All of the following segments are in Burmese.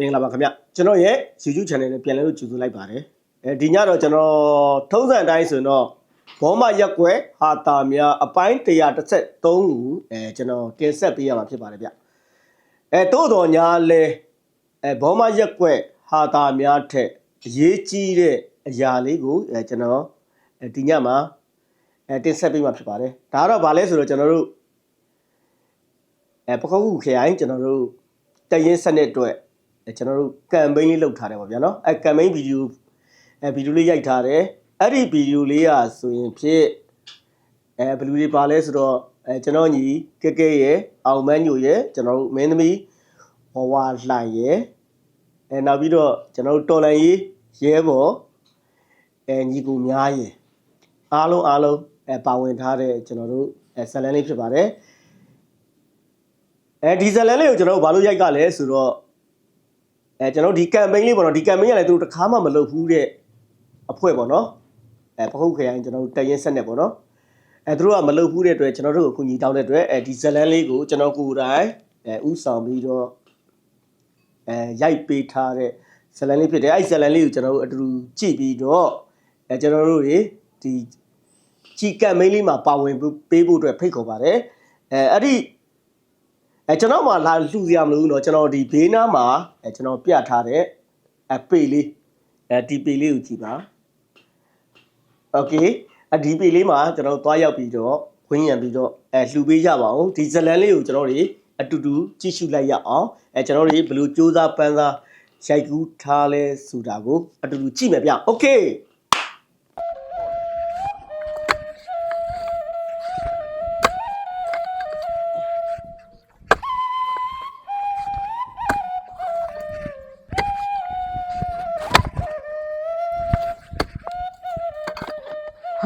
အားလုံးပဲမင်္ဂလာပါခင်ဗျကျွန်တော်ရဲ့ YouTube channel နဲ့ပြန်လည်လို့ကြိုဆိုလိုက်ပါတယ်အဲဒီညတော့ကျွန်တော်ထုံးစံအတိုင်းဆိုရင်တော့ဘောမရက်ကွယ်ဟာတာများအပိုင်း133ခုအဲကျွန်တော်တင်ဆက်ပေးရမှာဖြစ်ပါတယ်ဗျအဲတိုးတော်ညာလဲအဲဘောမရက်ကွယ်ဟာတာများထက်အရေးကြီးတဲ့အရာလေးကိုအဲကျွန်တော်အဲဒီညမှာအဲတင်ဆက်ပေးမှာဖြစ်ပါတယ်ဒါကတော့ဗာလဲဆိုတော့ကျွန်တော်တို့အဲပခုတ်ခုခရိုင်ကျွန်တော်တို့တရင်စနစ်အတွက်အဲ ကျွန်တော်တို့ကမ်ပိန်းလေးလုပ်ထားတယ်ပေါ့ဗျာနော်အဲကမ်ပိန်းဗီဒီယိုအဲဗီဒီယိုလေးရိုက်ထားတယ်အဲ့ဒီဗီဒီယိုလေးอ่ะဆိုရင်ဖြစ်အဲဘယ်လူတွေပါလဲဆိုတော့အဲကျွန်တော်ညီကဲကဲရဲ့အောင်မန်းညိုရဲ့ကျွန်တော်တို့မင်းသမီးဟောဝါလှန်ရဲ့အဲနောက်ပြီးတော့ကျွန်တော်တို့တော်လန်ရေးရဲဘော်အဲညီကူများရဲ့အားလုံးအားလုံးအဲပါဝင်ထားတဲ့ကျွန်တော်တို့အဲဇတ်လန်လေးဖြစ်ပါတယ်အဲဒီဇလန်လေးကိုကျွန်တော်တို့ဘာလို့ရိုက်ကလဲဆိုတော့ အဲကျွန်တော်တို့ဒီ campaign လေးပေါ့နော်ဒီ campaign ကလည်းသူတို့တစ်ခါမှမလုပ်ဘူးတဲ့အဖွဲ့ပေါ့နော်အဲပခုတ်ခရိုင်ကျွန်တော်တို့တရင်ဆက်နေပေါ့နော်အဲသူတို့ကမလုပ်ဘူးတဲ့အတွက်ကျွန်တော်တို့ကိုအကူအညီတောင်းတဲ့အတွက်အဲဒီဇလန်လေးကိုကျွန်တော်ကိုယ်တိုင်အဲဥဆောင်ပြီးတော့အဲရိုက်ပေးထားတဲ့ဇလန်လေးဖြစ်တယ်အဲဒီဇလန်လေးကိုကျွန်တော်တို့အတူတူကြည့်ပြီးတော့အဲကျွန်တော်တို့တွေဒီကြည် campaign လေးမှာပါဝင်ပေးဖို့အတွက်ဖိတ်ခေါ်ပါတယ်အဲအဲ့ဒီ အဲကျွန်တော်မှလာလှူစရာမလိုဘူးเนาะကျွန်တော်ဒီဘေးနားမှာအဲကျွန်တော်ပြထားတဲ့အပေလေးအဲဒီပေလေးကိုကြည့်ပါโอเคအဒီပေလေးမှာကျွန်တော်သွားရောက်ပြီးတော့ဝင်းရံပြီးတော့အဲလှူပေးကြပါအောင်ဒီဇလန်လေးကိုကျွန်တော်တွေအတူတူကြည့်ရှုလိုက်ရအောင်အဲကျွန်တော်တွေဘယ်လိုစူးစမ်းပန်းစားရိုက်ကူးထားလဲဆိုတာကိုအတူတူကြည့်မယ်ဗျโอเค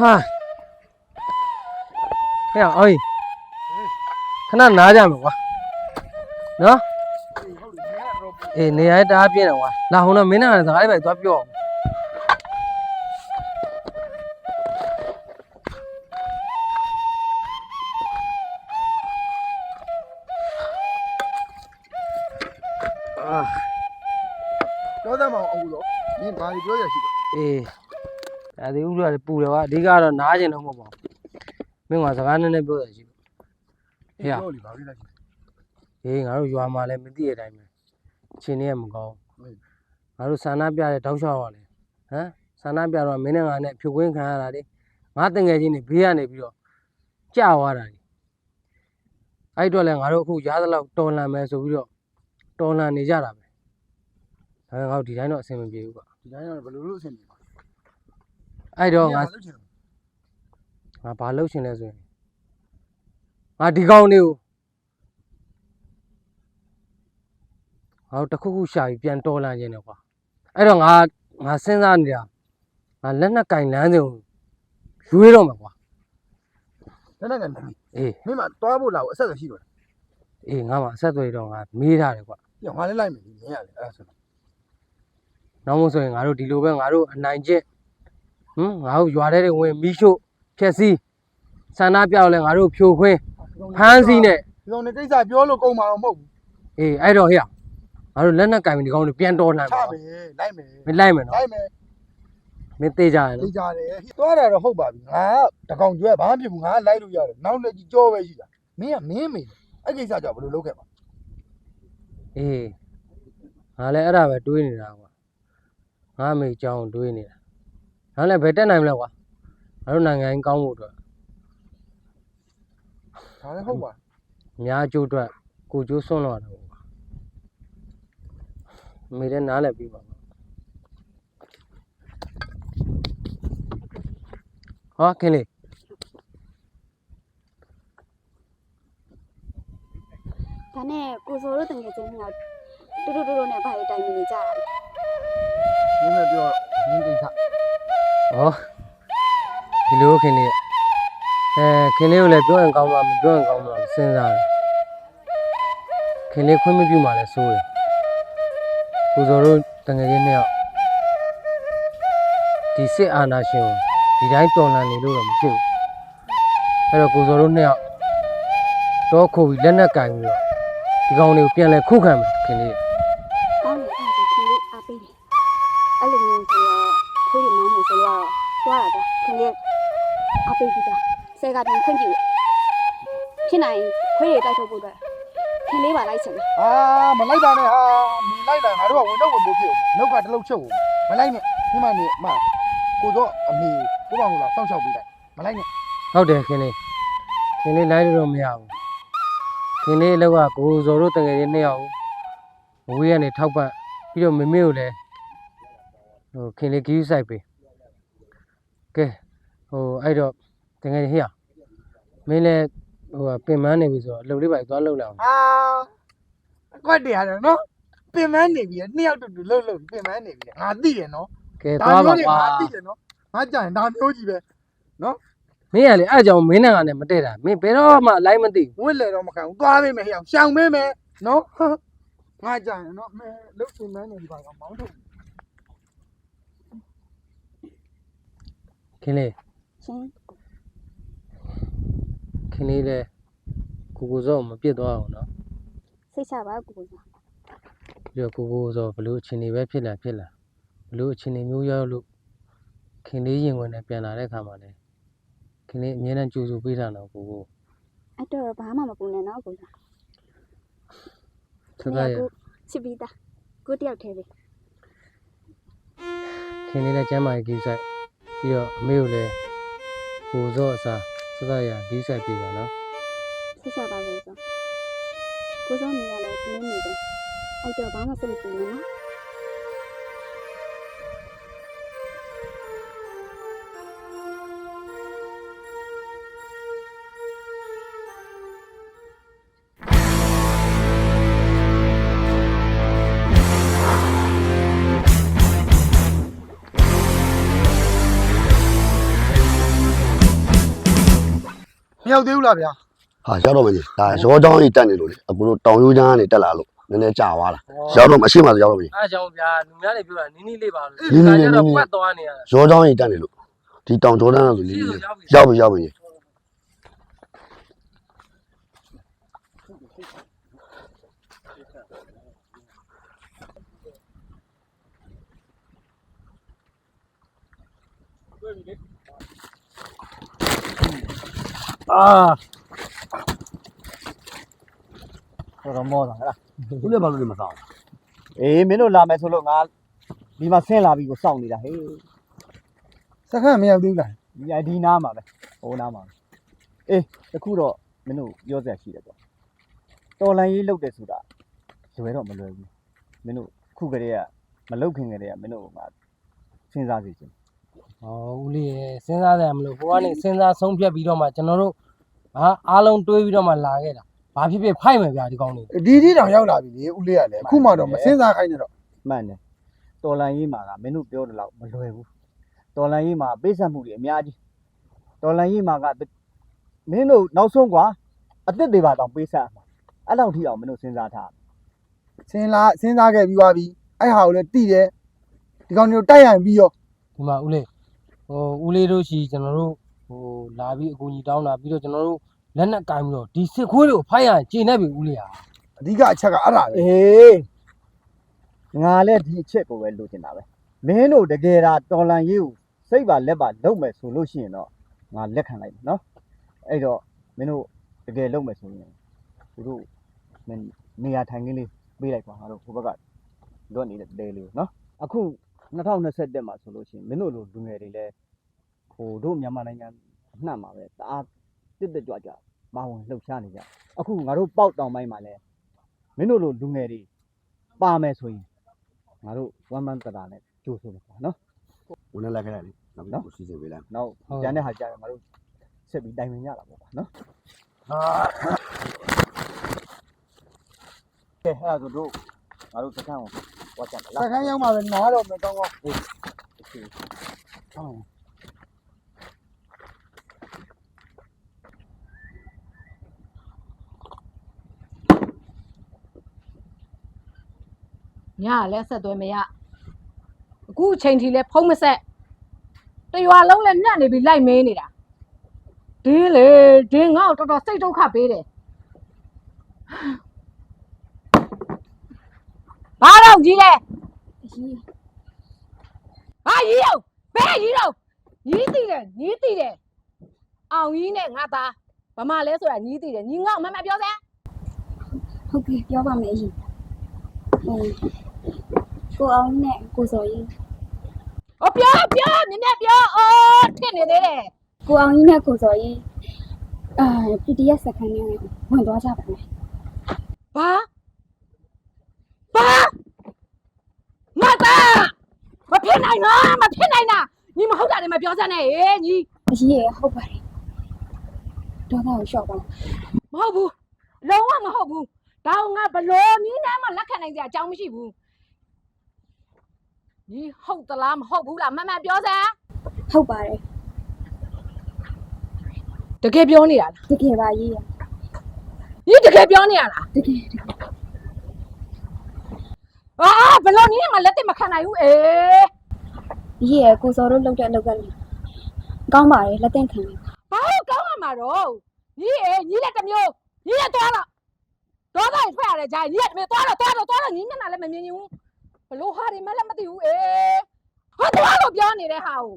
ဟာဟဲ့အော်ခဏနားကြမယ်ကွာနော်အေးနေရာတအားပြင်းတယ်ကွာလာဟိုတော့မင်းနဲ့ကစကားလေးပဲသွားပြောအောင်အာပြောသားမအောင်အခုတော့မင်းဘာတွေပြောရရှိတော့အေး ဒါဒီဥရပူတယ်ကွာအဓိကတော့နားကျင်တော့မဟုတ်ပါဘူးမင်းကစကားနည်းနည်းပြောရရှိလို့ဟေ့ရပြောလေဘာဖြစ်လဲရှိဟေးငါတို့ရွာမှာလည်းမသိတဲ့အတိုင်းပဲအချင်းတွေကမကောင်းဟုတ်ငါတို့ဆန္ဒပြတဲ့တောက်လျှောက်ရလေဟမ်ဆန္ဒပြတော့မင်းနဲ့ငါနဲ့ဖြုတ်ခွင်းခံရတာလေငါတငယ်ချင်းတွေဘေးကနေပြီးတော့ကြာသွားတာလေအဲ့တော့လည်းငါတို့အခုရားသလောက်တော်လန်မယ်ဆိုပြီးတော့တော်လန်နေကြတာပဲဒါပေမဲ့ငါတို့ဒီတိုင်းတော့အဆင်မပြေဘူးကွာဒီတိုင်းတော့ဘယ်လိုလုပ်အဆင်ပြေပါ အဲ့တော့ငါလုပ်ချင်တယ်ငါဘာလုပ်ရှင်လဲဆိုရင်ငါဒီကောင်တွေကိုငါတို့တစ်ခုခုရှာပြီးပြန်တော်လန်ခြင်းတယ်ကွာအဲ့တော့ငါငါစဉ်းစားနေတာငါလက်နက်ကင်လမ်းစဉ်ကိုရွေးတော့မှာကွာတဲ့နဲ့ကလည်းအေးမင်းမတွားဖို့လာကိုအဆက်ဆက်ရှိတော့အေးငါမှအဆက်အသွယ်တော့ငါမေးထားတယ်ကွာတယ်ငါလည်းလိုက်မယ်မင်းရတယ်အဲ့ဒါဆိုနောက်မို့ဆိုရင်ငါတို့ဒီလိုပဲငါတို့အနိုင်ကျင့် ဟမ်ငါတို့ရွာထဲတွေဝင်မီးရှို့ဖျက်ဆီးဆန္ဒပြတော့လဲငါတို့ဖြိုခွင်းဖမ်းဆီးနဲ့ဒီကောင်နေကိစ္စပြောလို့ကုန်မှာတော့မဟုတ်ဘူးအေးအဲ့တော့ဟေ့ငါတို့လက်နက်ကင်ပြီးဒီကောင်တွေပြန်တော်လန်ချပါမယ်လိုက်မယ်မင်းလိုက်မယ်နော်လိုက်မယ်မင်းသေးကြရသိနော်ကြတယ်တွားတာတော့ဟုတ်ပါပြီငါတကောင်ကျွဲဘာမှဖြစ်ဘူးငါလိုက်လို့ရတယ်နောက်လက်ကြီးကြောပဲရှိတာမင်းကမင်းမေအဲ့ကိစ္စကြောင့်ဘယ်လိုလုပ်ခဲ့မှာအေးငါလည်းအဲ့ဒါပဲတွေးနေတာကွာငါအမေကြောင်းတွေးနေတာငါလည်းဘယ်တက်နိုင်မလဲကွာငါတို့နိုင်ငံကြီးကောင်းဖို့အတွ က်ဒါလည်းဟုတ်ပါအများအကျိုးအတွက်ကိုကျိုးစွန့်လို့ရတယ်ကွာအမေလည်းနားလည်းပြီးပါပါဟောခင်လေး ဒါနဲ့ကိုစိုးတို့တငယ်ချင်းတွေကတူတူတူတူနဲ့ဘာတွေတိုင်နေကြတာလဲမင်းလည်းပြောမင်းကိစ္စဟောဒီလိုခင်လေးအဲခင်လေးကိုလည်းပြောရင်ကောင်းမှာမပြောရင်ကောင်းမှာစဉ်းစားတယ်ခင်လေးခွင့်မပြုမှလည်းစိုးတယ်ကိုစောတို့တငယ်ချင်းနှစ်ယောက်ဒီစစ်အာဏာရှင်ကိုဒီတိုင်းတော်လှန်နေလို့တော့မဖြစ်ဘူးအဲ့တော့ကိုစောတို့နှစ်ယောက်တော့ခုတ်ပြီးလက်နက်ကင်ပြီးတော့ဒီကောင်တွေကိုပြန်လဲခုခံမယ်ခင်လေး ကပြန်ခွင့်ကြည့်ဖြစ်နိုင်ခွေးရတိုက်ထုတ်ဖို့အတွက်ခင်လေးပါလိုက်ချင်တယ်အာမလိုက်တာနဲ့ဟာနေလိုက်တာငါတို့ကဝင်တော့ဝင်ဖို့ဖြစ်အောင်လောက်ကတလုံးချုပ်အောင်မလိုက်နဲ့ဒီမှာနေမကိုတော့အမေကိုပါကိုလာစောင့်ရှောက်ပေးလိုက်မလိုက်နဲ့ဟုတ်တယ်ခင်လေးခင်လေးလိုက်လို့တော့မရဘူးခင်လေးအလောက်ကကိုဇော်တို့တကယ်ချင်းနှစ်ယောက်ဘဝေးကနေထောက်ပတ်ပြီးတော့မမေကိုလည်းဟိုခင်လေးဂီးဆိုင်ပေးကဲဟိုအဲ့တော့တကယ်ချင်းဟေ့ မင်းလည်းဟိုပင်မနေပြီဆိုတော့အလုပ်လေးပါသွားလုပ်လိုက်အောင်အာအကွက်တည်းရတယ်နော်ပင်မနေပြီနှစ်ယောက်တူတူလှုပ်လှုပ်ပင်မနေပြီငါသိတယ်နော်ကဲသွားပါမျိုးကွာငါသိတယ်နော်ငါကြရင်ဒါမျိုးကြီးပဲမင်းကလေအဲ့ကြောင့်မင်းနဲ့ကလည်းမတည့်တာမင်းဘယ်တော့မှလိုက်မသိဘူးဝစ်လေတော့မခံဘူးသွားပေးမယ်ဟဲ့အောင်ရှောင်ပေးမယ်နော်ငါကြရင်နော်မဲလှုပ်ပင်မနေဒီပါကမောင်းထုတ်ခင်လေးရှင် ခင်လေးလည်းကိုကိုစောမပြစ်သွားအောင်နော်စိတ်ချပါကိုကိုစားပြီးတော့ကိုကိုစောဘလို့အချင်းတွေပဲဖြစ်လာဖြစ်လာဘလို့အချင်းတွေမျိုးရောက်လို့ခင်လေးရင်ဝင်နဲ့ပြန်လာတဲ့ခါမှာလေခင်လေးအမြဲတမ်းကြိုးစိုးပေးတာတော့ကိုကိုအဲ့တော့ဘာမှမပူနဲ့နော်ကိုစားဆက်သားရချစ်ပြီးသားကိုတယောက်တည်းပဲခင်လေးလည်းကျမ်းမာရေးကြီးဆိုင်ပြီးတော့အမေကိုလည်းကိုစောအစား ဆက်သားရကြီးဆိုင်ပေးပါနော်စိတ်ချပါကိုစားကိုစားနေရလဲပြင်းနေတယ်အဲ့တော့ဘာမှစိတ်မပူနဲ့နော် ရောက်သေးဘူးလားဗျာဟာရောက်တော့မကြီးဒါရောချောင်းကြီးတက်နေလို့လေအခုတို့တောင်ရိုးချမ်းကနေတက်လာလို့နည်းနည်းကြာသွားတာရောက်တော့မရှိမှဆိုရောက်တော့မကြီးအားကြောင့်ဗျာလူများတွေပြောတာနင်းနီးလေးပါလို့နင်းနီးလေးဒါကြတော့နင်းနီးပတ်သွားနေရတာရောချောင်းကြီးတက်နေလို့ဒီတောင်ဂျော်ဒန်ဆိုလေးရှိလေးလို့ရောရောက်ပြီက် ပြီရောက်ပြီအာတော့မောတာဟလားဘူးလည်းဘာလို့လဲမစားအေးမင်းတို့လာမယ်ဆိုလို့ငါဒီမှာဆင်းလာပြီးကိုစောင့်နေတာဟေးစခန်းမရောက်သေးဘူးလားဒီအဒီနားမှာပဲဟိုနားမှာပဲအေးတခုတော့မင်းတို့ပြောစရာရှိတယ်ကွာတော်လန်ရေးလုပ်တယ်ဆိုတာလွယ်တော့မလွယ်ဘူးမင်းတို့ခုကလေးကမလုပ်ခင်ကလေးကမင်းတို့ကငါစဉ်းစားစီချင် ဟောဦးလေးရယ်စဉ်းစားတယ်မလို့ဟိုကနေစဉ်းစားဆုံးဖြတ်ပြီးတော့မှကျွန်တော်တို့ဟာအားလုံးတွေးပြီးတော့မှလာခဲ့တာဘာဖြစ်ဖြစ်ဖိုက်မယ်ဗျာဒီကောင်းလေးဒီဒီတောင်ရောက်လာပြီလေဦးလေးကလည်းအခုမှတော့မစင်းစားခိုင်းနေတော့မှန်တယ်တော်လန်ရေးမှာကမင်းတို့ပြောတယ်လို့မလွယ်ဘူးတော်လန်ရေးမှာပေးဆက်မှုတွေအများကြီးတော်လန်ရေးမှာကမင်းတို့နောက်ဆုံးကွာအသက်တွေပါတော့ပေးဆက်မှာအဲ့လောက်ထိအောင်မင်းတို့စဉ်းစားထားစင်းလာစင်းစားခဲ့ပြီးသွားပြီအဲ့ဟာကိုလည်းတိတယ်ဒီကောင်မျိုးတိုက်ရရင်ပြီးရောဒီမှာဦးလေး ဟိုဦးလေးတို့ရှိကျွန်တော်တို့ဟိုလာပြီးအကူကြီးတောင်းတာပြီးတော့ကျွန်တော်တို့လက်နဲ့ကင်ပြီးတော့ဒီစစ်ခွေးတွေကိုဖိုက်ရရင်ကျေနေပြီဦးလေးဟာအဓိကအချက်ကအဲ့ဒါပဲအေးငါလည်းဒီအချက်ကိုပဲလိုချင်တာပဲမင်းတို့တကယ်ဒါတော်လန်ရေးကိုစိတ်ပါလက်ပါလုပ်မယ်ဆိုလို့ရှိရင်တော့ငါလက်ခံလိုက်မယ်နော်အဲ့တော့မင်းတို့တကယ်လုပ်မယ်ဆိုရင်သူတို့မင်းနေရာထိုင်ခင်းလေးပေးလိုက်ပါငါတို့ဟိုဘက်ကလွတ်နေတဲ့တဲလေးကိုနော်အခု 2021မှာဆိုလို့ရှိရင်မင်းတို့လိုလူငယ်တွေလည်းဟိုတို့မြန်မာနိုင်ငံအနှံ့မှာပဲတအားတစ်တက်ကြွကြွပါဝင်လှုပ်ရှားနေကြအခုငါတို့ပေါက်တောင်ပိုင်းမှာလည်းမင်းတို့လိုလူငယ်တွေပါမယ်ဆိုရင်ငါတို့ဝမ်းမန်းတတာနဲ့ကြိုးဆိုမယ်ကွာနော်ဝင်နေလိုက်ခဲ့တယ်လေနောက်ပြီးကိုစီစဉ်ပေးလိုက်နောက်ကျန်တဲ့ဟာကြာရင်ငါတို့ဆက်ပြီးတိုင်ပင်ကြတာပေါ့ကွာနော်ကဲအဲ့ဒါဆိုတို့ငါတို့စခန်းကို ဝတ်ကြမယ်စလားခန်းရောက်မှပဲနားတော့မကောင်းကောင်းညကလည်းဆက်သွဲမရအခုအချိန်ထိလည်းဖုံးမဆက်တရွာလုံးလည်းညံ့နေပြီလိုက်မင်းနေတာဒင်းလေဒင်းငါ့ကိုတော်တော်စိတ်ဒုက္ခပေးတယ် ဘာတော့ကြီးလဲဘာကြီးရောဘယ်ကြီးတော့ညီးတည်တယ်ညီးတည်တယ်အောင်ကြီးနဲ့ငါသားဗမာလဲဆိုတာညီးတည်တယ်ညီငေါ့မမပြောစမ်းဟုတ်ကဲ့ပြောပါမယ်အရင်ဟိုကိုအောင်နဲ့ကိုစော်ကြီးဟောပြောပြောမြင်မြတ်ပြောအော်ထစ်နေသေးတယ်ကိုအောင်ကြီးနဲ့ကိုစော်ကြီးအာ PDF စကန်နဲ့ဝင်သွားကြပါမယ်ဘာဘာငါသားမဖြစ် နိုင်တော့မဖြစ်နိုင်တာညီမဟုတ်တာလည်းမပြောစမ်းနဲ့ဟေးညီအကြီးရဟုတ်ပါတယ်ဒေါသကိုလျှော့ပါမဟုတ်ဘူးလုံးဝမဟုတ်ဘူးဒါကငါဘလို့နီးနဲ့မှလက်ခံနိုင်စရာအကြောင်းမရှိဘူးညီဟုတ်သလားမဟုတ်ဘူးလားမမပြောစမ်းဟုတ်ပါတယ်တကယ်ပြောနေတာလားတကယ်ပါကြီးရညီတကယ်ပြောနေရလားတကယ်တကယ်အာဘလို့နီးနဲ့မှလက်တင်မခံနိုင်ဘူးအေး ကြီးရကိုစော်တို့လောက်တဲ့အလောက်ကလည်းကောင်းပါတယ်လက်သင့်ခံတယ်ဘာလို့ကောင်းမှာမှာတော့ညီအေးညီလက်တစ်မျိုးညီလက်သွားတော့ဒေါသကြီးထွက်ရတယ်ဂျာညီလက်တစ်မျိုးသွားတော့သွားတော့သွားတော့ညီမျက်နှာလည်းမမြင်ချင်ဘူးဘလို့ဟာတွေမှလည်းမသိဘူးအေးဟောသွားလို့ပြောနေတဲ့ဟာကို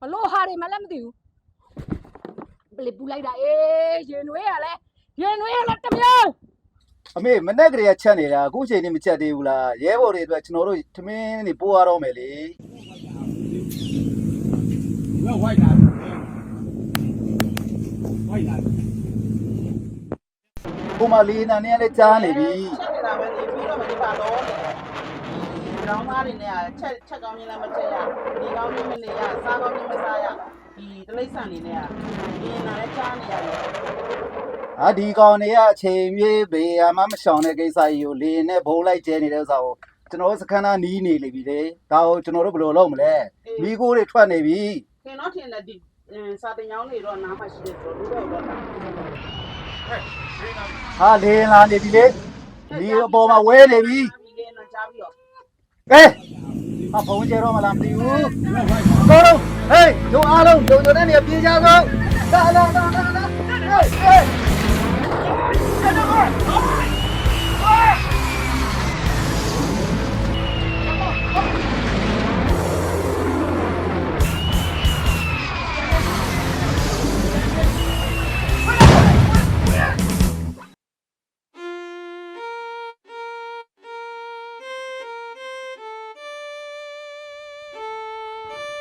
ဘလို့ဟာတွေမှလည်းမသိဘူးဘလေပူလိုက်တာအေးရင်နွေးရလဲရင်နွေးရလဲတစ်မျိုး အမေမနဲ့ကလေးကချက်နေတာအခုချိန်နေမချက်သေးဘူးလားရဲဘော်တွေအတွက်ကျွန်တော်တို့ထမင်းနေပိုးရတော့မယ်လေဟိုမှာလေးနာနေရလဲကြားနေပြီချက်နေတာပဲလေပြီးတော့မဒီပါတော့နေ။ရောင်းသားတွေနဲ့ချက်ချက်ကောင်းရင်လည်းမချက်ရ။ဒီကောင်းရင်မနေရ။စားကောင်းရင်မစားရ။ဒီတလိမ့်ဆန်နေနဲ့ကဒီနာလည်းကြားနေရတယ် ဟာဒီကောင်တွေကအချိန်မြေးဘေးအမမရှောင်တဲ့ကိစ္စကြီးကိုလေနဲ့ဘုံလိုက်ကျဲနေတဲ့ဥစ္စာကိုကျွန်တော်တို့စခန်းသားနီးနေလိမ့်ပြီလေဒါကိုကျွန်တော်တို့ဘယ်လိုလုပ်မလဲမိကိုတွေထွက်နေပြီ။ခင်တော့ထင်တယ်ဒီစာတင်ကြောင်းတွေတော့နားမှရှိတယ်ဆိုတော့လူတော့တော့တာဟာလေလာနေပြီလေဒီအပေါ်မှာဝဲနေပြီ။ဒီလေးတော့ကြားပြီးတော့ကဲအဖုံးကျတော့မလားမသိဘူးတို့တို့ဟေးတို့အားလုံးတို့တို့နဲ့နေပြေးကြသောလာလာလာလာလာဟေးဟေး ဟ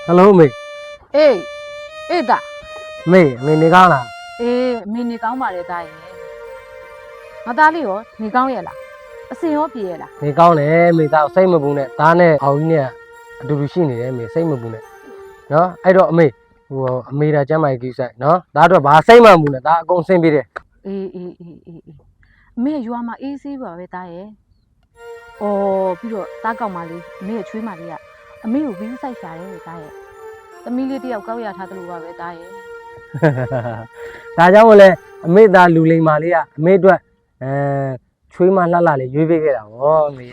ယ်လိုမေအေးအေးတာမေအမေနေကောင်းလားအေးအမေနေကောင်းပါလေတာရဲ့ ငါသားလေးရောနေကောင်းရဲ့လားအစင်ရောပြေရဲ့လားနေကောင်းတယ်မေသားစိတ်မပူနဲ့သားနဲ့အောင်ကြီးနဲ့အတူတူရှိနေတယ်မေစိတ်မပူနဲ့နော်အဲ့တော့အမေဟိုအမေဒါကျမ်းမာရေးကိစ္စနော်ဒါတော့ဘာစိတ်မှမပူနဲ့ဒါအကုန်ဆင်ပြေတယ်အေးအေးအေးအေးအေးအမေရွာမှာအေးဆေးပါပဲတာရဲ့အော်ပြီးတော့တားကောက်မလေးအမေရဲ့ချွေးမလေးကအမေကိုဘီးဆိုင်ရှာတယ်တာရဲ့သမီးလေးတယောက်ကောက်ရထားတယ်လို့ပါပဲတာရဲ့ဒါကြောင့်မလဲအမေသားလူလိမ္မာလေးကအမေအတွက် အဲချွေးမလှလှလေးရွေးပေးခဲ့တာဗောအမေ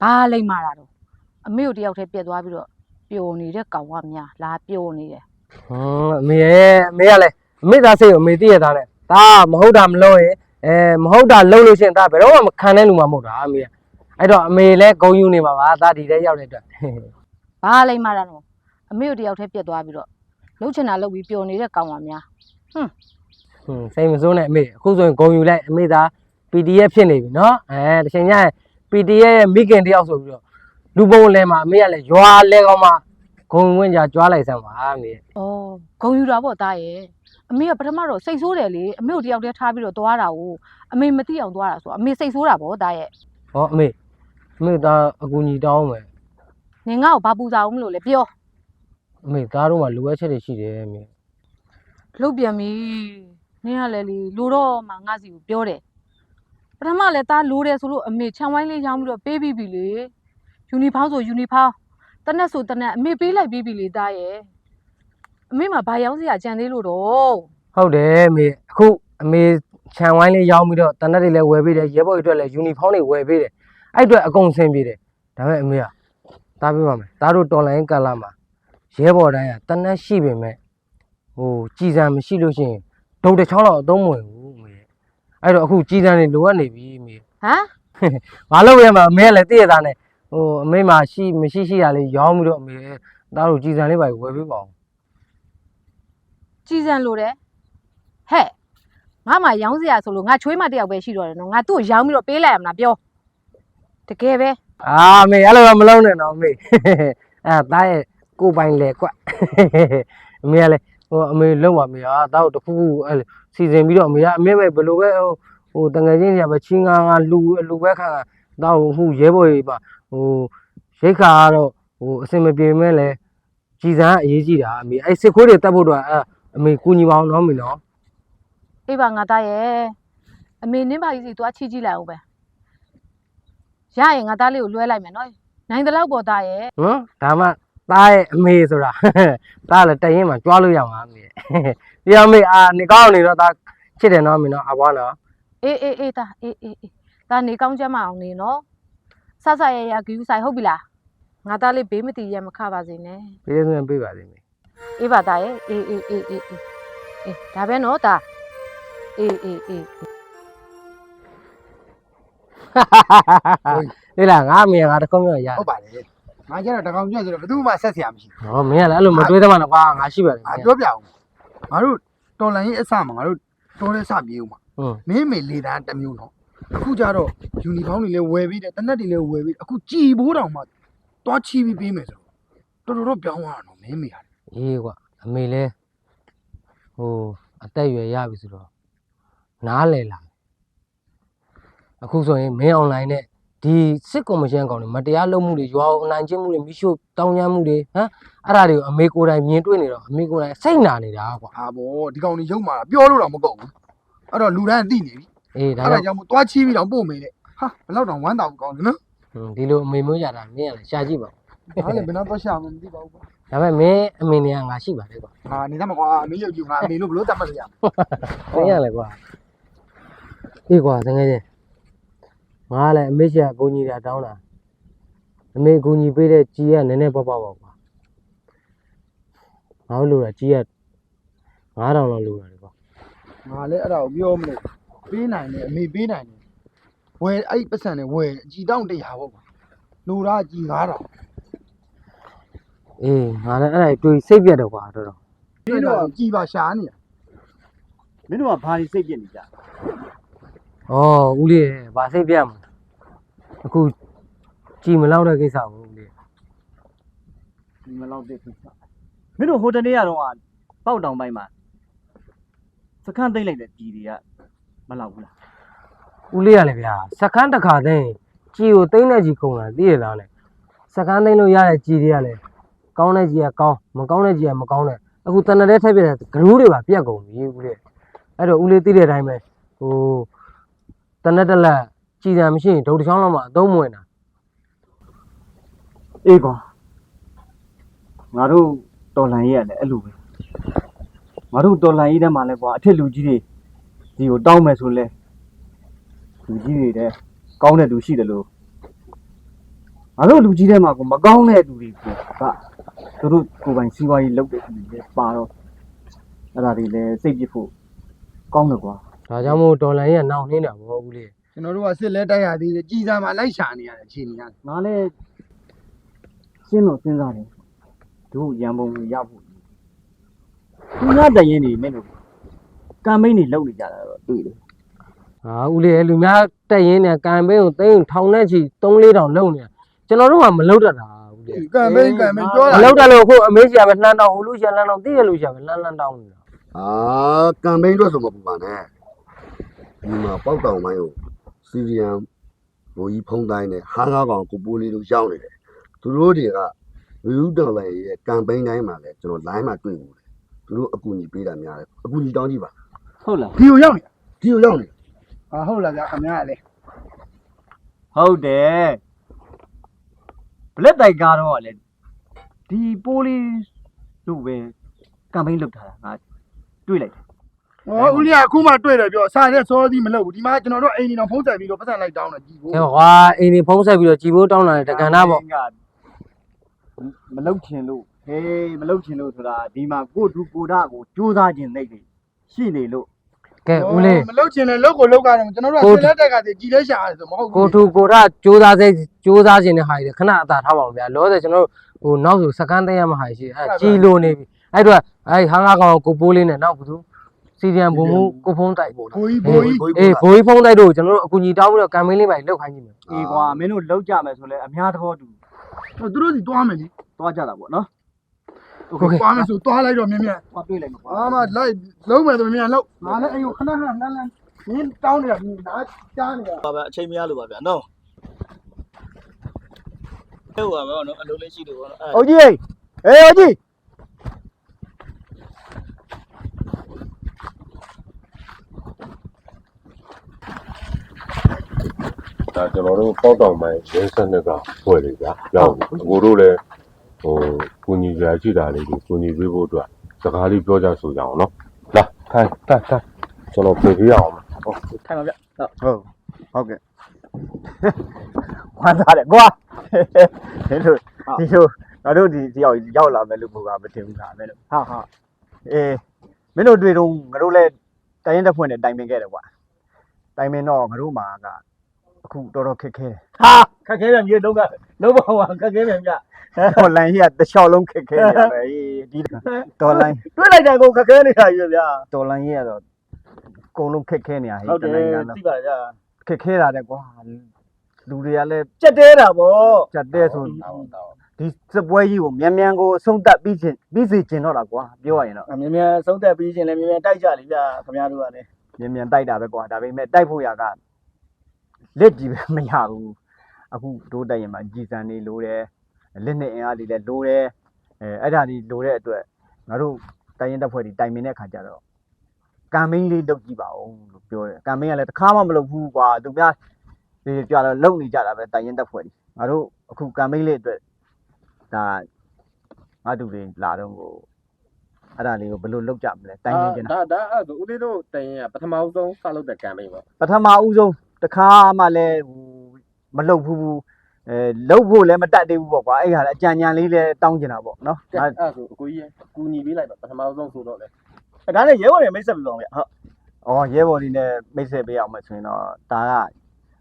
ဘာလိမ့်မာတာတော့အမေကိုတယောက်တည်းပြက်သွားပြီးတော့ပျော်နေတဲ့ကောင်ကများလာပျော်နေတယ်ဟွန်းအမေရဲ့အမေကလည်းအမေသားစိတ်ကိုအမေသိရတာနဲ့ဒါမဟုတ်တာမလုပ်ရင်အဲမဟုတ်တာလုပ်လို့ရှိရင်ဒါဘယ်တော့မှမခံတဲ့လူမှမဟုတ်တာအမေကအဲ့တော့အမေလည်းဂုံယူနေပါပါဒါဒီတဲ့ရောက်တဲ့အတွက်ဘာလိမ့်မာတာတော့အမေကိုတယောက်တည်းပြက်သွားပြီးတော့လှုပ်ချင်တာလှုပ်ပြီးပျော်နေတဲ့ကောင်ကများဟွန်း စိတ်မစိုးနဲ့အမေအခုဆိုရင်ဂုံယူလိုက်အမေသား PDF ဖြစ်နေပြီနော်အဲတစ်ချိန်ကျရင် PDF ရဲ့မိခင်တယောက်ဆိုပြီးတော့လူပုံလဲမှာအမေကလည်းရွာလဲကောင်းမှဂုံဝင်ကြကြွားလိုက်စမ်းပါအမေ။အော်ဂုံယူတာပေါ့တာရဲ့။အမေကပထမတော့စိတ်ဆိုးတယ်လေအမေကိုတယောက်တည်းထားပြီးတော့သွားတာကိုအမေမသိအောင်သွားတာဆိုအမေစိတ်ဆိုးတာပေါ့တာရဲ့ဟောအမေအမေသားအကူညီတောင်းမယ်။နင်ငါ့ကိုဘာပူစားအောင်မလို့လဲပြောအမေသားတို့ကလိုအပ်ချက်တွေရှိတယ်အမေ။လှုပ်ပြန်ပြီ။ နင်ကလည်းလေလိုတော့မှငါစီကိုပြောတယ်။ပထမလည်းတာလိုတယ်ဆိုလို့အမေခြံဝိုင်းလေးရောင်းပြီးတော့ပေးပြီးပြီလေ။ယူနီဖောင်းဆိုယူနီဖောင်းတနက်ဆိုတနက်အမေပေးလိုက်ပြီးပြီလေတာရဲ့။အမေမှာဘာရောင်းစရာကြံသေးလို့တော့ဟုတ်တယ်အမေအခုအမေခြံဝိုင်းလေးရောင်းပြီးတော့တနက်တွေလည်းဝယ်ပေးတယ်ရဲဘော်တွေအတွက်လည်းယူနီဖောင်းတွေဝယ်ပေးတယ်အဲ့အတွက်အကုန်ဆင်ပြေတယ်ဒါပေမဲ့အမေကသားပြပါမယ်သားတို့တော်လိုင်းကလာမှာရဲဘော်တိုင်းကတနက်ရှိပေမဲ့ဟိုကြည်စံမရှိလို့ရှိရင် ဒုံတစ်ချောင်းလောက်အသုံးမဝင်ဘူးအမေအဲ့တော့အခုကြည်စံတွေလိုအပ်နေပြီအမေဟမ်ဘာလို့ရမှာအမေကလည်းတည့်ရတာနဲ့ဟိုအမေမရှိမရှိရှိရလေးရောင်းပြီးတော့အမေသားတို့ကြည်စံလေးပါဝယ်ပေးပါဦးကြည်စံလို့တယ်ဟဲ့ငါမှရောင်းစရာဆိုလို့ငါချွေးမတစ်ယောက်ပဲရှိတော့တယ်နော်ငါသူ့ကိုရောင်းပြီးတော့ပေးလိုက်ရမလားပြောတကယ်ပဲအာအမေအဲ့လိုတော့မလုံးနဲ့တော့အမေအဲသားရဲ့ကိုယ်ပိုင်လေကွအမေကလည်း ဟိုအမေလုံးပါမေဟာသားတို့တစ်ခုခုအဲ့လိုစီစဉ်ပြီးတော့အမေကအမေပဲဘယ်လိုပဲဟိုဟိုတငယ်ချင်းတွေကပဲချင်းငါငါလူလူပဲခါခါသားဟိုဟိုရဲဘော်ကြီးပါဟိုရိတ်ခါကတော့ဟိုအစင်မပြေမဲ့လဲကြည်စံကအရေးကြီးတာအမေအဲ့စစ်ခွေးတွေတက်ဖို့တော့အဲအမေကူညီပါအောင်နော်မေနော်အေးပါငါသားရဲ့အမေနင်းပါကြီးစီသွားချီကြည့်လိုက်အောင်ပဲရရင်ငါသားလေးကိုလွှဲလိုက်မယ်နော်နိုင်တဲ့လောက်ပေါ်သားရဲ့ဟမ်ဒါမှ သားရဲ့အမေဆိုတာသားလည်းတရင်မှာကြွားလို့ရမှာအမေပြအမေအာနေကောင်းနေတော့သားချစ်တယ်နော်အမေနော်အဘွားနော်အေးအေးအေးသားအေးအေးအေးသားနေကောင်းချမ်းမအောင်နေနော်ဆဆရရဂီယူဆိုင်ဟုတ်ပြီလားငါသားလေးဘေးမတည်ရမခပါစေနဲ့ပြေးစမ်းပေးပါလိမ့်မယ်အေးပါသားရဲ့အေးအေးအေးအေးအေးအေးဒါပဲနော်သားအေးအေးအေးလေလားငါအမေကငါတစ်ခုံးပြောရဟုတ်ပါတယ် ငါကျတော့တကောင်ပြည့်ဆိုတော့ဘယ်သူမှဆက်ဆရာမရှိဟောမင်းကလည်းအဲ့လိုမတွေးသမှန်းတော့ကွာငါရှိပါတယ်ဘူးငါပြောပြအောင်ငါတို့တော်လိုင်းရေးအစမှာငါတို့တော်တဲ့စပြေးဦးမှာဟုတ်မင်းမေလေတန်းတစ်မျိုးနော်အခုကျတော့ယူနီဖောင်းတွေလည်းဝယ်ပြီးတယ်တနက်တွေလည်းဝယ်ပြီးအခုကြည်ဘိုးတောင်မှတွားချီပြီးပေးမယ်ဆိုတော့တော်တော်တော့ပြောင်းသွားတာနော်မင်းမေရတယ်အေးကွာအမေလဲဟိုအသက်အရွယ်ရပြီဆိုတော့နားလဲလာအခုဆိုရင်မင်းအွန်လိုင်းနဲ့ ဒီစစ်ကော်မရှင်ကောင်တွေမတရားလုပ်မှုတွေရွာအောင်အနိုင်ကျင့်မှုတွေမိရှုတောင်းကျမ်းမှုတွေဟမ်အဲ့ဒါတွေကိုအမေကိုယ်တိုင်မြင်တွေ့နေတော့အမေကိုယ်တိုင်စိတ်နာနေတာကွာဟာဗောဒီကောင်ကြီးရုပ်မာတာပြောလို့တော့မကုန်ဘူးအဲ့တော့လူတိုင်းသိနေပြီအေးဒါအဲ့ဒါကြောင့်ကြောင့်မို့တွားချီပြီးတော့ပို့မေးတယ်ဟာဘယ်တော့တောင်ဝမ်းတောင်ကောင်းတယ်နော်ဟွန်းဒီလိုအမေမျိုးရတာမင်းကလည်းရှာကြည့်ပါဦးဒါလည်းဘယ်တော့တော့ရှာမှမသိပါဘူးကွာဒါပေမဲ့မင်းအမေနေကငါရှိပါတယ်ကွာဟာနေသားမကွာအမေရုပ်ကြည့်ငါအမေလို့ဘယ်လို့တတ်မှတ်လို့ရမလဲမင်းရလေကွာအေးကွာတကယ်ချင်း ငါကလည်းအမေရှာကိုကြီးတာတောင်းတာအမေကိုကြီးပေးတဲ့ကြီးကနည်းနည်းပေါ့ပေါ့ပါကွာငါတို့လိုတာကြီးက9000လောက်လိုတာလေကွာငါလည်းအဲ့ဒါကိုပြောမလို့ပေးနိုင်တယ်အမေပေးနိုင်တယ်ဝယ်အဲ့ပတ်စံနဲ့ဝယ်အကြည်တောင်းတရားပေါ့ကွာလူသားအကြည်9000အေးငါလည်းအဲ့ဒါတွေးစိတ်ပြတ်တော့ကွာတော်တော်ဒီတော့ကြည်ပါရှာနေရမင်းတို့ကဘာဒီစိတ်ပြစ်နေကြ ဩဦးလေးဗာစိတ်ပြတ်မှာအခုကြည်မလောက်တဲ့ကိစ္စဘူးဦးလေးဒီမလောက်တဲ့ကိစ္စမင်းတို့ဟိုတနေ့ကတော့ပေါက်တောင်ပိုင်းမှာစခန်းသိမ့်လိုက်တဲ့ဒီတွေကမလောက်ဘူးလားဦးလေးရလေဗျာစကန်းတစ်ခါသိရင်ကြည်ကိုသိမ့်တဲ့ကြည်ကုန်တာသိရလားလေစကန်းသိမ့်လို့ရတဲ့ကြည်တွေကလည်းကောင်းတဲ့ကြည်ကကောင်းမကောင်းတဲ့ကြည်ကမကောင်းတဲ့အခုတဏ္ဍတဲ့ထက်ပြတဲ့ဂရုတွေပါပြတ်ကုန်ပြီဦးလေးအဲ့တော့ဦးလေးသိတဲ့အတိုင်းပဲဟို တဏ္ဍတက်လက်ကြည်တယ်မရှိရင်ဒုတ်တစ်ချောင်းလောက်မှအသုံးမဝင်တာအေးကွာငါတို့တော်လန်ရေးရတယ်အဲ့လိုပဲငါတို့တော်လန်ရေးထဲမှာလဲကွာအထက်လူကြီးတွေဒီကိုတောင်းမယ်ဆိုလဲလူကြီးတွေတဲ့ကောင်းတဲ့လူရှိတယ်လို့ငါတို့လူကြီးထဲမှာကိုမကောင်းတဲ့လူတွေကသူတို့ကိုယ်ပိုင်စီးပွားရေးလုပ်တဲ့လူတွေပါတော့အဲ့ဒါတွေလည်းစိတ်ပြစ်ဖို့ကောင်းတယ်ကွာ ဒါကြောင့်မို့ဒေါ်လာကြီးကနောက်နှင်းတာပေါ့ဦးလေးကျွန်တော်တို့ကစစ်လဲတိုက်ရသေးတယ်ကြည်စားမှာလိုက်ရှာနေရတဲ့အချိန်ကြီးရတယ်ငါလည်းရှင်းတော့စဉ်းစားတယ်တို့ရန်ပုံကိုရဖို့သူများတရင်နေမင်းတို့ကမ်ပိန်းတွေလုပ်နေကြတာတော့တွေ့တယ်ဟာဦးလေးလူများတက်ရင်းနဲ့ကံပေးကိုသိန်းထောင်နဲ့ချီ3 4တောင်လုံနေတာကျွန်တော်တို့ကမလုံတတ်တာဦးလေးကံပိန်းကံပိန်းပြောမတာလုံတတ်လို့အခုအမေးကြီးကပဲလှမ်းတောင်းဟိုလူရှာလှမ်းတောင်းသိရလူရှာပဲလှမ်းလှမ်းတောင်းနေတာအာကမ်ပိန်းအတွက်ဆိုမပူပါနဲ့ ဒီမှာပေါက်တောင်ပိုင်းကိုစီရီယမ်ဘိုးကြီးဖုံးတိုင်းနဲ့ဟားကားကောင်ကိုပိုးလေးတို့ရောက်နေတယ်သူတို့တွေကလူဦးတော်လည်းရဲ့ကမ်ပိန်းတိုင်းမှာလဲကျွန်တော် line မှာတွေ့ဘူးတယ်သူတို့အကူအညီပေးတာများတယ်အကူအညီတောင်းကြည့်ပါဟုတ်လားဒီကိုရောက်နေဒီကိုရောက်နေဟာဟုတ်လားဗျာခင်ဗျားလေဟုတ်တယ်ဘလက်တိုက်ကားတော့ကလည်းဒီပိုးလေးတို့ပဲကမ်ပိန်းလုပ်ထားတာငါတွေ့လိုက်တယ် ဟောဦးလေးကအခုမှတွေ့တယ်ပြောစားတဲ့စောသီးမလုပ်ဘူးဒီမှာကျွန်တော်တို့အိမ်နေတော့ဖုံးဆက်ပြီးတော့ပတ်စံလိုက်တောင်းတယ်ကြည်ဖို့အဲကွာအိမ်နေဖုံးဆက်ပြီးတော့ကြည်ဖို့တောင်းလာတဲ့တက္ကနာပေါ့ကမလုတ်ချင်လို့ဟေးမလုတ်ချင်လို့ဆိုတာဒီမှာကိုယ့်ဒူကိုယ်တာကိုစူးစမ်းခြင်းသိတယ်ရှိနေလို့ကဲဦးလေးမလုတ်ချင်တဲ့လုတ်ကိုလုတ်ကြတယ်ကျွန်တော်တို့ကကိုစစ်လက်တက်ကတည်းကကြည်လက်ရှာရတယ်ဆိုမဟုတ်ဘူးကိုထူကိုထကြိုးစားစိတ်ကြိုးစားခြင်းတဲ့ဟာတွေခဏအသာထားပါအောင်ဗျာလောဆယ်ကျွန်တော်တို့ဟိုနောက်ဆိုစကန်တရမှာဟာရှိတယ်အဲကြီးလိုနေပြီအဲ့တော့အဲဟာငါကောင်ကိုပိုးလေးနဲ့နောက်ဘူးသူ စီဒီယံဘုံမှုကိုဖုံးတိုက်ပို့ကိုကြီးဘိုးကြီးအေးဘိုးကြီးဖုံးတိုက်တို့ကျွန်တော်တို့အကူကြီးတောင်းပြီးတော့ကမ်ပိန်းလေးပါလောက်ခိုင်းကြည့်မယ်အေးကွာမင်းတို့လောက်ကြမယ်ဆိုလဲအများသဘောတူသူတို့စီတွားမယ်လေသွားကြတာပေါ့နော်တွားမယ်ဆိုတွားလိုက်တော့မြင်မြင်သွားတွေ့လိုက်မှာကွာအာမလိုက်လုံးမယ်ဆိုမြင်မြင်လုံးငါလည်းအဲ့ကိုခဏခဏလှမ်းလှမ်းနင်းတောင်းနေတာနင်းနားကြားနေတာပါဗျာအချိန်မရလို့ပါဗျာနော်ဟုတ်ပါဘောနော်အလုပ်လေးရှိလို့ဘောနော်အဲ့အိုကြီးအေးအိုကြီး ဒါကျွန်တော်တို့ပေါက်တောင်ပိုင်းရင်းစနစ်ကဖွဲ့လေဗျာရောက်ပြီအကိုတို့လည်းဟိုကုညီကြရှိတာလေးကိုကုညီပေးဖို့အတွက်စကားလေးပြောကြဆိုကြအောင်နော်လာထိုင်တက်တက်ကျွန်တော်ပြေးပြရအောင်ဟုတ်ထိုင်ပါဗျာဟုတ်ဟုတ်ဟုတ်ကဲ့ဝမ်းသာတယ်ကွာဒီလိုဒီလိုငါတို့ဒီတယောက်ရောက်လာမယ်လို့ဘုရားမတင်ဘူးလားမဲလို့ဟာဟာအေးမင်းတို့တွေ့တော့ငါတို့လည်းတိုင်းရင်တစ်ဖွဲ့နဲ့တိုင်ပင်ခဲ့တယ်ကွာတိုင်ပင်တော့ငါတို့မှာက အခုတော်တော်ခက်ခဲတယ်ဟာခက်ခဲပြန်မြေလုံးကလုံးပါဟောခက်ခဲပြန်ဗျာဒေါ်လိုင်းကြီးကတစ်လျှောက်လုံးခက်ခဲနေရတယ်အေးဒီဒေါ်လိုင်းတွေ့လိုက်တယ်ကိုခက်ခဲနေတာကြီးဗျာဒေါ်လိုင်းကြီးကတော့အကုန်လုံးခက်ခဲနေရဟဲ့ဟုတ်တယ်နိုင်ငံလုံးသိပါကြခက်ခဲတာတဲ့ကွာလူတွေကလည်းကြက်တဲတာဗောကြက်တဲ့ဆိုဒီစပွဲကြီးကိုမြန်မြန်ကိုအဆုံးသတ်ပြီးချင်းပြီးစီကျင်တော့တာကွာပြောရရင်တော့အမြင်မြန်ဆုံးသက်ပြီးချင်းလည်းမြင်မြန်တိုက်ကြလေဗျာခင်ဗျားတို့ကလည်းမြန်မြန်တိုက်တာပဲကွာဒါပေမဲ့တိုက်ဖို့ရက လက်ကြီးပဲမရဘူးအခုတို့တိုက်ရင်မှာကြည်စံနေလိုတယ်လက်နဲ့အင်အားတွေလည်းလိုတယ်အဲအဲ့ဒါတွေလိုတဲ့အတွက်ငါတို့တိုင်းရင်တပ်ဖွဲ့တွေတိုင်ပင်တဲ့ခါကျတော့ကမ်ပိန်းလေးလုပ်ကြည့်ပါဦးလို့ပြောတယ်ကမ်ပိန်းကလည်းတစ်ခါမှမလုပ်ဘူးကွာသူများဒီကြတော့လုပ်နေကြတာပဲတိုင်ရင်တပ်ဖွဲ့တွေငါတို့အခုကမ်ပိန်းလေးအတွက်ဒါငါတို့တွေလာတော့ကိုအဲ့ဒါလေးကိုဘယ်လိုလုပ်ကြမလဲတိုင်ပင်ကျင်တာဒါဒါအဲ့ဒါဦးလေးတို့တိုင်ရင်ပထမဆုံးစလုပ်တဲ့ကံမိတ်ပေါ့ပထမဦးဆုံး တစ်ခါမှလည်းဟိုမလုပ်ဘူးဘူးအဲလုပ်ဖို့လည်းမတတ်သေးဘူးပေါ့ကွာအဲ့ဟာလည်းအကြံဉာဏ်လေးလည်းတောင်းကျင်တာပေါ့နော်အဲ့ဒါဒါဆိုအကိုကြီးကူညီပေးလိုက်ပါပထမဆုံးဆိုတော့လေဒါနဲ့ရဲဘော်တွေမိတ်ဆက်ပြီးပါအောင်ဗျာဟုတ်ဩရဲဘော်ဒီနဲ့မိတ်ဆက်ပေးအောင်မဆိုရင်တော့ဒါက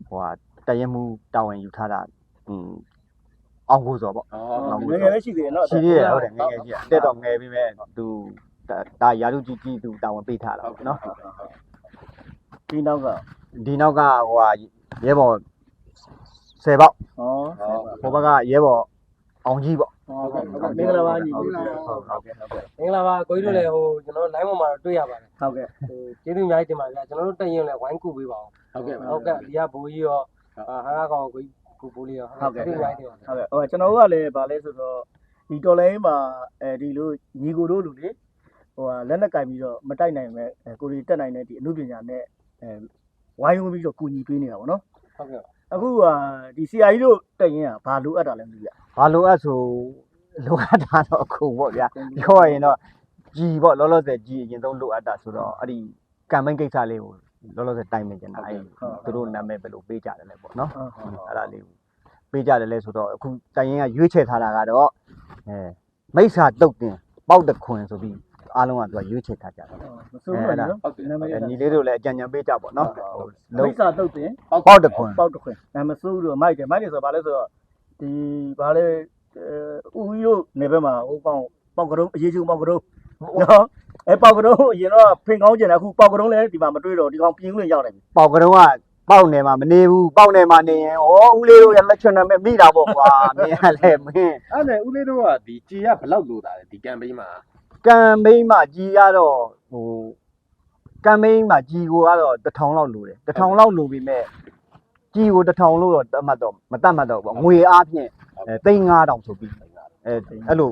ဟိုဟာတရက်မှုတာဝန်ယူထားတာอืมအောင်ကိုစော်ပေါ့အော်ငယ်ငယ်လေးရှိသေးတယ်နော်ရှိသေးတယ်ဟုတ်တယ်ငယ်ငယ်ကြီးအတက်တော့ငယ်ပြီးမဲ့သူဒါဒါရာလူကြီးကြီးသူတာဝန်ပေးထားတာပေါ့နော်ဒီနောက်က ဒီနောက်ကဟိုဟာရဲဘော်10ပေါက်ဟောဟိုဘက်ကရဲဘော်အောင်ကြီးပေါ့ဟုတ်ကဲ့ဟုတ်ကဲ့မင်္ဂလာပါညီဟုတ်ဟုတ်ကဲ့ကဲ့ဟုတ်ဟုတ်ကဲ့ဟုတ်ကဲ့မင်္ဂလာပါကိုကြီးတို့လည်းဟိုကျွန်တော်တို့ line ပေါ်မှာတွေ့ရပါတယ်ဟုတ်ကဲ့ဟိုကျေးဇူးအများကြီးတင်ပါတယ်ဗျာကျွန်တော်တို့တက်ရင်လည်းဝိုင်းကူပေးပါအောင်ဟုတ်ကဲ့ဟုတ်ကဲ့ဒီကဘိုးကြီးရောဟာဟာကောင်ကိုကြီးကိုဘိုးလေးရောကျေးဇူးအများကြီးတင်ပါတယ်ဟုတ်ကဲ့ဟိုကျွန်တော်တို့ကလည်းဗာလဲဆိုတော့ဒီတော်လိုင်းမှာအဲဒီလိုညီကိုတို့လူလေဟိုဟာလက်နဲ့ကင်ပြီးတော့မတိုက်နိုင်မဲ့အဲကိုရီတက်နိုင်တဲ့ဒီအမှုပညာနဲ့အဲ ဝိုင်းဝန်းပြီးတော့ကူညီပေးနေတာပေါ့နော်ဟုတ်ကဲ့အခုဟာဒီ CI တို့တက်ရင်ကဘာလိုအပ်တာလဲမသိဘူးဗျဘာလိုအပ်ဆိုလိုအပ်တာတော့အခုပေါ့ဗျာပြောရရင်တော့ကြည်ပေါ့လောလောဆယ်ကြည်အရင်ဆုံးလိုအပ်တာဆိုတော့အဲ့ဒီကမ်ပိန်းကိစ္စလေးကိုလောလောဆယ်တိုင်ပင်ကျင်တာအဲ့ဒီသူတို့နာမည်ဘယ်လိုပေးကြတယ်လဲပေါ့နော်ဟုတ်ဟုတ်ဟုတ်အဲ့ဒါလေးကိုပေးကြတယ်လဲဆိုတော့အခုတိုင်ရင်ကရွေးချယ်ထားတာကတော့အဲမိစ္ဆာတုတ်တင်ပေါက်တခွင်ဆိုပြီး အားလုံးကသူကရွေးချယ်ထားကြတယ်မစိုးဘူးနော်နာမည်အဲညီလေးတို့လည်းအကြံဉာဏ်ပေးကြပေါ့နော်ဟိုလိလုံးမ့်စာတုတ်တင်ပေါက်တခွင်ပေါက်တစ်ခွင်နာမစိုးဘူးတော့မိုက်တယ်မိုက်တယ်ဆိုတော့ဘာလဲဆိုတော့ဒီဘာလဲအဲဦးကြီးတို့နေဘက်မှာဟိုပေါက်ပေါက်ကတော့အရေးကြီးပေါက်ကတော့နော်အဲပေါက်ကတော့အရင်တော့ဖင်ကောင်းကျင်တယ်အခုပေါက်ကတော့လည်းဒီမှာမတွေ့တော့ဒီကောင်ပြင်းလို့ရောက်တယ်ပေါက်ကတော့ကပေါက်နေမှာမနေဘူးပေါက်နေမှာနေရင်ဩဦးလေးတို့ရလက်ချွန်နာမဲ့မိတာပေါ့ကွာမင်းကလည်းမင်းအဲ့ဒါဦးလေးတို့ကဒီကြည်ကဘယ်လောက်လိုတာလဲဒီကံပိန်းမှာ ကံမိန်းမကြီးကတော့ဟိုကံမိန်းမကြီးကိုကတော့တစ်ထောင်လောက်လိုတယ်တစ်ထောင်လောက်လိုပြီမဲ့ကြီးကိုတစ်ထောင်လို့တော့တတ်မှတ်တော့မတတ်မှတ်တော့ဘူးပေါ့ငွေအားဖြင့်အဲသိန်း9000ဆိုပြီးအဲအဲ့လို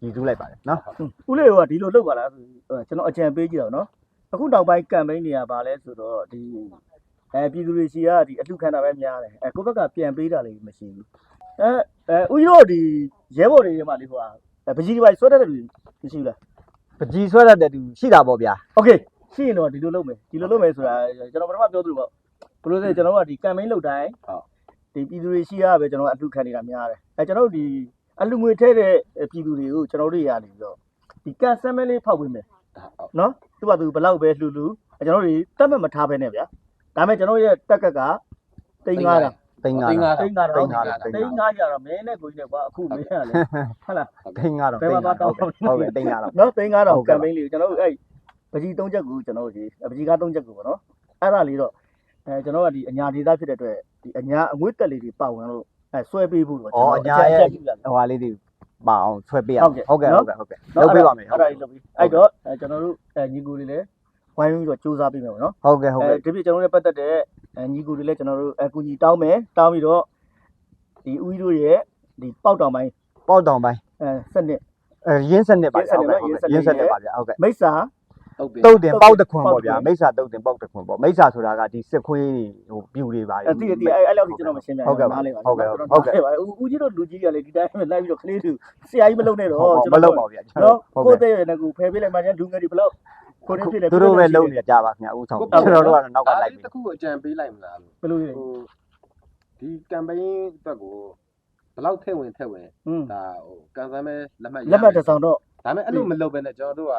ကြီးစုလိုက်ပါတယ်နော်ဦးလေးကဒီလိုလုပ်ပါလားဆိုကျွန်တော်အကြံပေးကြည့်တော့နော်အခုနောက်ပိုင်းကမ်ပိန်းတွေကဘာလဲဆိုတော့ဒီအဲပြည်သူတွေစီကဒီအလှခံတာပဲများတယ်အဲကိုယ့်ဘက်ကပြန်ပေးတာလည်းမရှိဘူးအဲအဲဦးကြီးတို့ဒီရဲဘော်တွေမှာလေဟိုဟာပကြီးဒီပိုင်းဆွဲတတ်တဲ့လူ မရှိဘူးလားပကြီးဆွဲတတ်တဲ့သူရှိတာပေါ့ဗျာโอเคရှိရင်တော့ဒီလိုလုပ်မယ်ဒီလိုလုပ်မယ်ဆိုတာကျွန်တော်ပထမပြောသလိုပေါ့ဘယ်လိုလဲကျွန်တော်ကဒီ campaign လုပ်တိုင်းဟုတ်ဒီပြည်သူတွေရှိရပဲကျွန်တော်အလှခံနေတာများတယ်အဲကျွန်တော်ဒီအလှငွေထဲတဲ့ပြည်သူတွေကိုကျွန်တော်တို့ရနေပြီးတော့ဒီကန်ဆယ်မဲလေးဖောက်ပေးမယ်နော်သူ့ဘာသူဘလောက်ပဲလှူလှူကျွန်တော်တို့တတ်မှတ်မထားပဲနဲ့ဗျာဒါပေမဲ့ကျွန်တော်ရဲ့တက်ကက်ကတိန်9000 သိန်း900 သိန်း900သိန်း900ကျတော့မင်းနဲ့ကိုကြီးနဲ့ကွာအခုမင်းကလေဟုတ်လားသိန်း900ဘယ်မှာသွားတောင်းဟုတ်ကဲ့သိန်း900နော်သိန်း900ကမ်ပိန်းလေးကျွန်တော်တို့အဲ့ပကြီး3ချက်ကိုကျွန်တော်တို့ဒီပကြီးကား3ချက်ကိုပေါ့နော်အဲ့ဒါလေးတော့အဲကျွန်တော်ကဒီအညာဒေသဖြစ်တဲ့အတွက်ဒီအညာအငွေ့တက်လေးတွေပါဝင်လို့အဲဆွဲပေးဖို့တော့ကျွန်တော်အညာရဲ့ဟိုဟာလေးတွေပါအောင်ဆွဲပေးရအောင်ဟုတ်ကဲ့ဟုတ်ကဲ့ဟုတ်ကဲ့လုပ်ပေးပါမယ်ဟုတ်ကဲ့လုပ်ပေးအဲ့တော့ကျွန်တော်တို့ညီကိုလေးလည်းဝိုင်းပြီးတော့စူးစမ်းပေးမယ်ပေါ့နော်ဟုတ်ကဲ့ဟုတ်ကဲ့ဒီပြကျွန်တော်တို့လည်းပတ်သက်တဲ့ အဲညီကိုတွေလည်းကျွန်တော်တို့အကူကြီးတောင်းမယ်တောင်းပြီးတော့ဒီဦးကြီးတို့ရဲ့ဒီပေါက်တောင်ပိုင်းပေါက်တောင်ပိုင်းအဲစနစ်အဲရင်းစက်နှစ်ပါဗျာဟုတ်ကဲ့ဟုတ်ကဲ့ရင်းစက်နှစ်ပါဗျာဟုတ်ကဲ့မိစ္ဆာဟုတ်ပြီတုတ်တင်ပေါက်တခွန်ပေါ့ဗျာပေါက်တခွန်မိစ္ဆာတုတ်တင်ပေါက်တခွန်ပေါ့မိစ္ဆာဆိုတာကဒီစစ်ခွေးတွေဟိုပြူတွေပါအတိအတိအဲ့အဲ့လောက်ကြီးကျွန်တော်မရှင်းပြဟုတ်ကဲ့ပါနားလေပါဟုတ်ကဲ့ကျွန်တော်ဟုတ်ကဲ့နားလေပါဦးဦးကြီးတို့လူကြီးတွေကလည်းဒီတိုင်းပဲလိုက်ပြီးတော့ကလေးတွေဆရာကြီးမလုပ်နဲ့တော့ဟုတ်မလုပ်ပါဘူးဗျာကျွန်နော်တော်ဟုတ်ကိုကဲ့ယ့်တဲ့ရနဲ့ကိုဖယ်ပေးလိုက်မှကျလူငယ်တွေဘယ်လောက် ကိုရင်းဖြစ်လဲသူတို့ပဲလုံနေကြပါခင်ဗျာဦးဆောင်ကျွန်တော်တို့ကတော့နောက်ကလိုက်ပြီတခုအကြံပေးလိုက်မလားလို့ဘယ်လိုလဲဟိုဒီကမ်ပိန်းအတွက်ကိုဘယ်လောက်ထည့်ဝင်ထည့်ဝင်อืมဒါဟိုကန်ဆယ်မဲလက်မှတ်ရလက်မှတ်တစ်ဆောင်တော့ဒါပေမဲ့အဲ့လိုမလုပ်ဘဲနဲ့ကျွန်တော်တို့က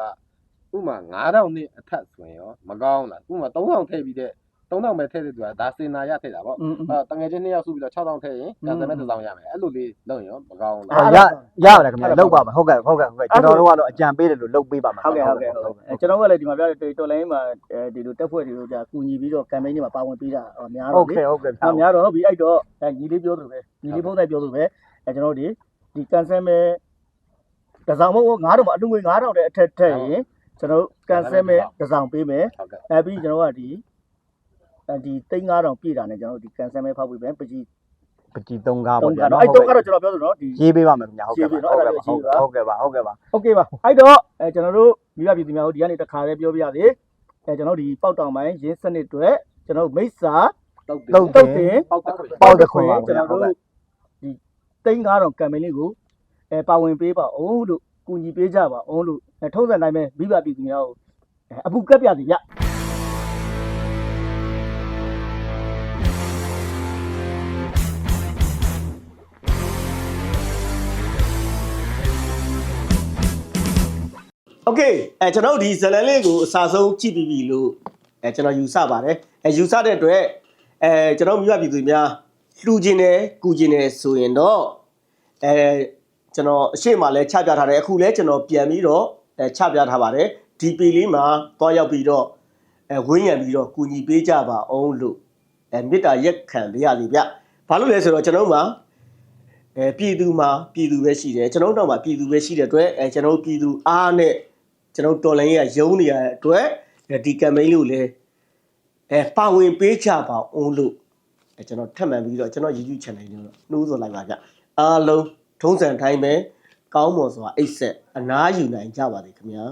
ဥမာ9000နှစ်အထက်ဆိုရင်ရောမကောင်းလားဥမာ3000ထည့်ပြီးတဲ့ 3000ပဲထည့်တဲ့သူကဒါစင်နာရထည့်တာပေါ့อืมအဲတငယ်ချင်းနှစ်ယောက်စုပြီးတော့6000ထည့်ရင်ကန်ဆယ်မဲတစ်စောင်ရမယ်အဲ့လိုလေးလုပ်ရင်ရောမကောင်းဘူးဟောရရပါတယ်ခင်ဗျာလောက်ပါမယ်ဟုတ်ကဲ့ဟုတ်ကဲ့ဟုတ်ကဲ့ကျွန်တော်တို့ကတော့အကြံပေးတယ်လို့လုပ်ပေးပါမယ်ဟုတ်ကဲ့ဟုတ်ကဲ့ဟုတ်ကဲ့အဲကျွန်တော်ကလည်းဒီမှာပြတဲ့တော်လိုင်းမှာအဲဒီလိုတက်ဖွဲ့တွေတို့ကြာကူညီပြီးတော့ campaign တွေမှာပါဝင်ပေးတာဟောများဟုတော့တ်လေကဲ့ဟုတ်ကဲ့အများတော့ပြီးအဲ့တော့အဲညီလေးပြောသလိုပဲညီလေးဖုန်းတိုင်းပြောသလိုပဲအဲကျွန်တော်တို့ဒီဒီကန်ဆယ်မဲတစောင်မဟုတ်ငါးတော့မအလူငွေ9000တဲ့အထက်ထက်ရင်ကျွန်တော်တို့ကန်ဆယ်မဲတစောင်ပေးမယ်ဟုတ်ကဲ့အဲပြီးကျွန်တော်ကဒီ အဲဒီ3500ပြည့်တာနဲ့ကျွန်တော်တို့ဒီကန်ဆယ်မဲဖောက်ပြီးပြန်ပကြီးပကြီး3ကားပေါ့ဗျာနော်အဲ့3ကားတော့ကျွန်တော်ပြောဆိုတော့ဒီရေးပေးပါမယ်ခင်ဗျာဟုတ်ကဲ့ပါဟုတ်ကဲ့ပါဟုတ်ကဲ့ပါဟုတ်ကဲ့ပါအဲ့တော့အဲကျွန်တော်တို့မိဘပြည်သူများတို့ဒီကနေတစ်ခါလေးပြောပြရစေအဲကျွန်တော်ဒီပေါက်တောင်ပိုင်းရင်းစနစ်တွေကျွန်တော်မိစ္ဆာတုတ်တုတ်တင်ပေါက်တခွင်ပေါက်တခွင်ကျွန်တော်တို့ဒီ3500ကမ်ပိန်းလေးကိုအဲပါဝင်ပေးပါအောင်လို့ကူညီပေးကြပါအောင်လို့ထုံးစံတိုင်းပဲမိဘပြည်သူများကိုအပူကက်ပြစီရ โอเคအဲကျွန်တော်တို့ဒီဇလန်လေးကိုအစားဆုံးကြည့်ပြီးပြီလို့အဲကျွန်တော်ယူဆပါတယ်အဲယူဆတဲ့အတွက်အဲကျွန်တော်မိဘပြည်သူများလှူခြင်းနဲ့ကူခြင်းနဲ့ဆိုရင်တော့အဲကျွန်တော်အရှိမလဲချပြထားတယ်အခုလဲကျွန်တော်ပြန်ပြီးတော့အဲချပြထားပါတယ်ဒီပီလေးမှာတွားရောက်ပြီးတော့အဲဝင်းရံပြီးတော့ကူညီပေးကြပါအောင်လို့အဲမေတ္တာရက်ခံပေးရစီဗျဘာလို့လဲဆိုတော့ကျွန်တော်တို့မှာ အဲပြည်သူမှာပြည်သူပဲရှိတယ်ကျွန်တော်တို့တော့မှာပြည်သူပဲရှိတဲ့အတွက်အဲကျွန်တော်တို့ပြည်သူအားနဲ့ ကျွန်တော်တို့တော်လိုင်းရဲ့ရုံးနေရတဲ့အတွက်ဒီကမ်ပိန်းလေးကိုလည်းအဲပါဝင်ပေးချပါအောင်လို့အဲကျွန်တော်ထပ်မံပြီးတော့ကျွန်တော် YouTube channel လေးကိုနှိုးဆော်လိုက်ပါဗျအားလုံးထုံးစံတိုင်းပဲကောင်းမွန်စွာအိတ်ဆက်အနားယူနိုင်ကြပါစေခင်ဗျာ